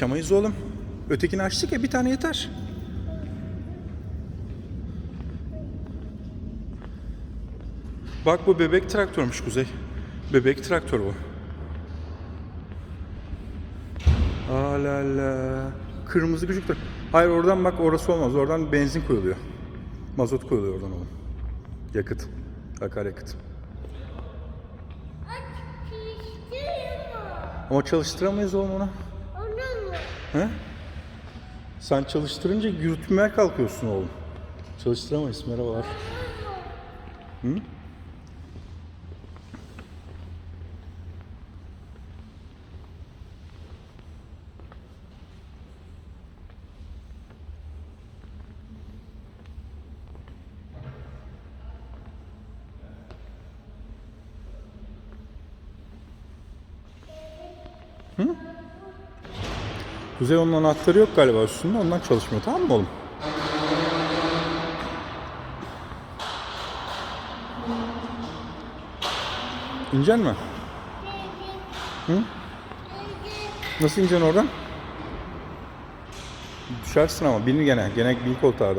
Açamayız oğlum. Ötekini açtık ya bir tane yeter. Bak bu bebek traktörmüş Kuzey. Bebek traktör bu. Alala. Kırmızı küçük Hayır oradan bak orası olmaz. Oradan benzin koyuluyor. Mazot koyuluyor oradan oğlum. Yakıt. Akaryakıt. Ama çalıştıramayız oğlum onu. He? Sen çalıştırınca yürütmeye kalkıyorsun oğlum. Çalıştıramayız. Merhabalar. Hı? Kuzey onun anahtarı yok galiba üstünde ondan çalışmıyor tamam mı oğlum? İnecek mi? Hı? Nasıl ineceksin oradan? Düşersin ama bin gene. Gene bin koltuğa.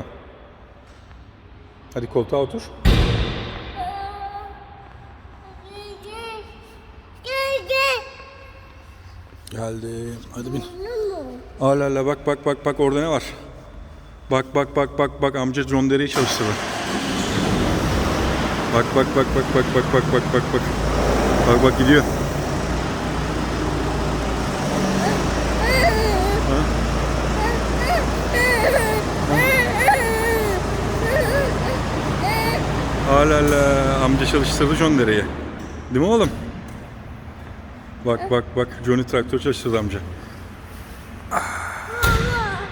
Hadi koltuğa otur. Geldim. Hadi bin. Ala ala bak bak bak bak orada ne var? Bak bak bak bak bak amca John Deere'yi çalıştırdı. Bak bak bak bak bak bak bak bak bak bak. Bak bak gidiyor. Ala ala amca çalıştırdı John Deere'yi. Değil mi oğlum? Bak bak bak Johnny traktör çalıştırdı amca.